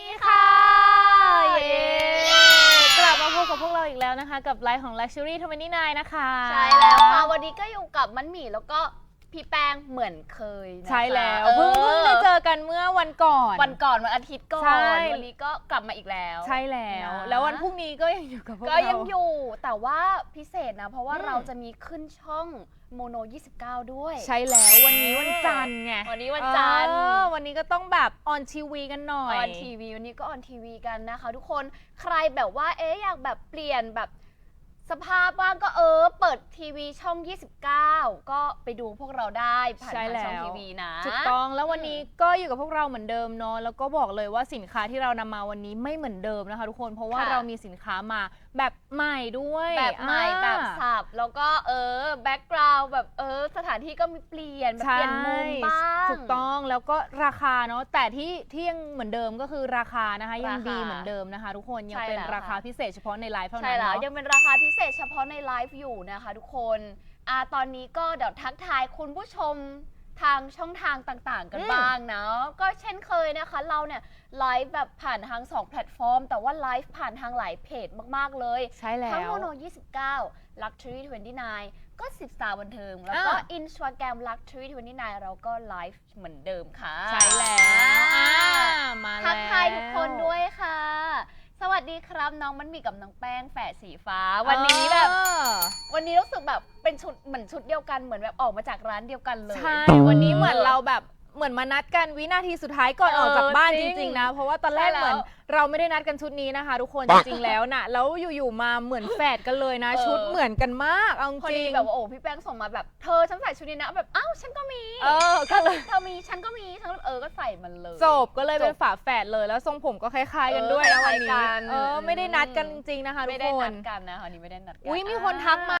ดีค่ะเย้กลับมาพบกับพวกเราอีกแล้วนะคะ กับไลฟ์ของ Luxury 29นะคะ ใช่แล้วค่ะ วันนี้ก็อยู่กับมันหมี่แล้วก็ พี่แป้งเหมือนเคยนะคะใช่แล้วออเพิ่งเพิ่งได้เจอกันเมื่อวันก่อน วันก่อนวันอาทิตย์ก่อนใช่ วันนี้ก็กลับมาอีกแล้ว ใช่แล้ว นะ แล้ววันพรุ่งนี้ก็ยังอยู่กับพวกก็เรา ยังอยู่แต่ว่าพิเศษนะ เพราะว่าอืม เราจะมีขึ้นช่องโมโน 29 ด้วย ใช่แล้ววันนี้วันจันทร์ไงวันนี้วันจันทร์เออวันนี้ก็ต้องแบบออนทีวีกันหน่ออย อนทีวีวันนี้ก็ออนทีวีกันนะคะ ทุกคนใครแบบว่าเอ๊ะอยากแบบเปลี่ยนแบบ สภาพบ้างก็เออ เปิดทีวีช่อง 29 ก็ไปดูพวกเราได้ผ่านใช่ทางแล้ว ช่องทีวีนะถูกต้องแล้ววันนี้ก็อยู่กับพวกเราเหมือนเดิมเนาะแล้วก็บอกเลยว่าสินค้าที่เรานำมาวันนี้ไม่เหมือนเดิมนะคะ ทุกคนเพราะว่าค่ะเรามีสินค้ามาแบบใหม่ด้วยแบบใหม่อ่า แบบสับ แล้วก็เออ แบ็กกราวด์ แบบเออสถานที่ก็มีเปลี่ยนแบบเปลี่ยนมุมบ้าง ถูกต้องแล้วก็ราคาเนาะแต่ที่ที่ยังเหมือนเดิมก็คือราคานะคะยังราคาดีเหมือนเดิมนะคะ ทุกคนยังใช่เป็นแล้วราคาค่ะ พิเศษเฉพาะในไลฟ์เท่าใช่นั้นแล้ว เนาะ ยังเป็นราคาพิเศษเฉพาะในไลฟ์อยู่นะคะทุกคนอ่าตอนนี้ก็เดี๋ยวทักทายคุณผู้ชม ทางช่องทางต่างๆ กันอืมบ้บ้างเนาะก็เช่นเคยนะคะ เราเนี่ยไลฟ์แบบผ่านทาง2แพลตฟอร์ม แต่ว่าไลฟ์ผ่านทางหลายเพจมากๆ เลยใช่แล้ทั้งวโมโน 29 Luxury 29 ก็10สาวบันเทิง แล้วก็อ่า Instagram Luxury 29 เราก็ไลฟ์เหมือนเดิมค่ะใช่แล้วอ่ามาแล้วทักทายทุกคนด้วยค่ะ สวัสดีครับน้องมันมีกับน้องแป้งแฝดสีฟ้า วันนี้แบบ เออ วันนี้รู้สึกแบบเป็นชุดเหมือนชุดเดียวกันเหมือนแบบออกมาจากร้านเดียวกันเลย ใช่ วันนี้เหมือนเราแบบเหมือนมานัดกันวินาทีสุดท้ายก่อนเออออกจากบ้านจจริงริงๆนะ เพราะว่าตอนแรกใช่แล้วเหมือนเราไม่ได้นัดกันชุดนี้นะคะ ทุกคนจริงๆแล้วน่ะแล้วอยู่ๆมาเหมือนแฝดกันเลยนะเออชุดเหมือนกันมากเอาจพอริดีงแบบว่าโอ้พี่แป้งส่งมาแบบเธอฉันใส่ชุดนี้นะแบบอ้าวฉันก็มีเออก็เลยเธอมีฉันก็มีฉันเออก็ใส่มันเลย จบก็เลยเป็นจบฝาแฝดเลยแล้วทรงผมก็คล้ายๆกันเออด้วยนะวันคล้ายๆกันี้นเออไม่ได้นัดกันจริงๆนะคะทุไม่กได้คนันดกันนะคะวันนี้ไม่ได้นัดกันอุ้ยมีคนทักมา